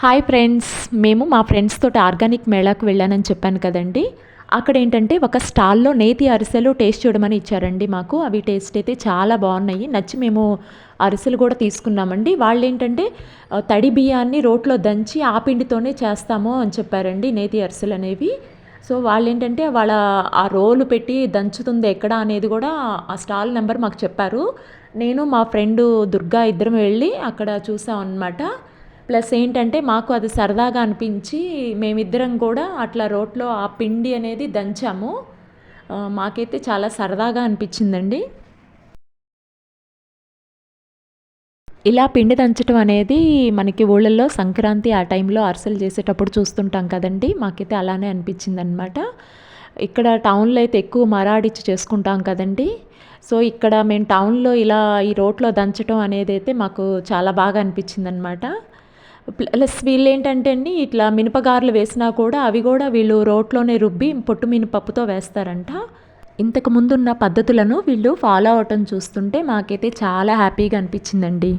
Hi friends మేము మా friends తోటి ఆర్గానిక్ మేళాకు వెళ్ళానని చెప్పాను కదండి. అక్కడ ఏంటంటే ఒక స్టాల్లో నేతి అరిసెలు టేస్ట్ చూడమని ఇచ్చారండి మాకు. అవి టేస్ట్ అయితే చాలా బాగున్నాయి. నచ్చి మేము అరిసెలు కూడా తీసుకున్నామండి. వాళ్ళు ఏంటంటే తడి బియ్యాన్ని రోట్లో దంచి ఆ పిండితోనే చేస్తాము అని చెప్పారండి నేతి అరిసెలు అనేవి. సో వాళ్ళు ఏంటంటే వాళ్ళ ఆ రోలు పెట్టి దంచుతుంది ఎక్కడ అనేది కూడా ఆ స్టాల్ నెంబర్ మాకు చెప్పారు. నేను మా ఫ్రెండ్ దుర్గా ఇద్దరం వెళ్ళి అక్కడ చూసాం అనమాట ప్లస్ ఏంటంటే మాకు అది సరదాగా అనిపించి మేమిద్దరం కూడా అట్లా రోట్లో ఆ పిండి అనేది దంచాము. మాకైతే చాలా సరదాగా అనిపించిందండి. ఇలా పిండి దంచడం అనేది మనకి ఊళ్ళల్లో సంక్రాంతి ఆ టైంలో అరిసెలు చేసేటప్పుడు చూస్తుంటాం కదండి. మాకైతే అలానే అనిపించింది అనమాట ఇక్కడ టౌన్లో అయితే ఎక్కువ మరాడిచ్చి చేసుకుంటాం కదండి. సో ఇక్కడ మేము టౌన్లో ఇలా ఈ రోడ్లో దంచడం అనేది అయితే మాకు చాలా బాగా అనిపించింది అనమాట ప్లస్ వీళ్ళు ఏంటంటే అండి ఇట్లా మినపగారులు వేసినా కూడా అవి కూడా వీళ్ళు రోట్లోనే రుబ్బి పొట్టు మినపప్పుతో వేస్తారంట. ఇంతకు ముందున్న పద్ధతులను వీళ్ళు ఫాలో అవటం చూస్తుంటే మాకైతే చాలా హ్యాపీగా అనిపించిందండి.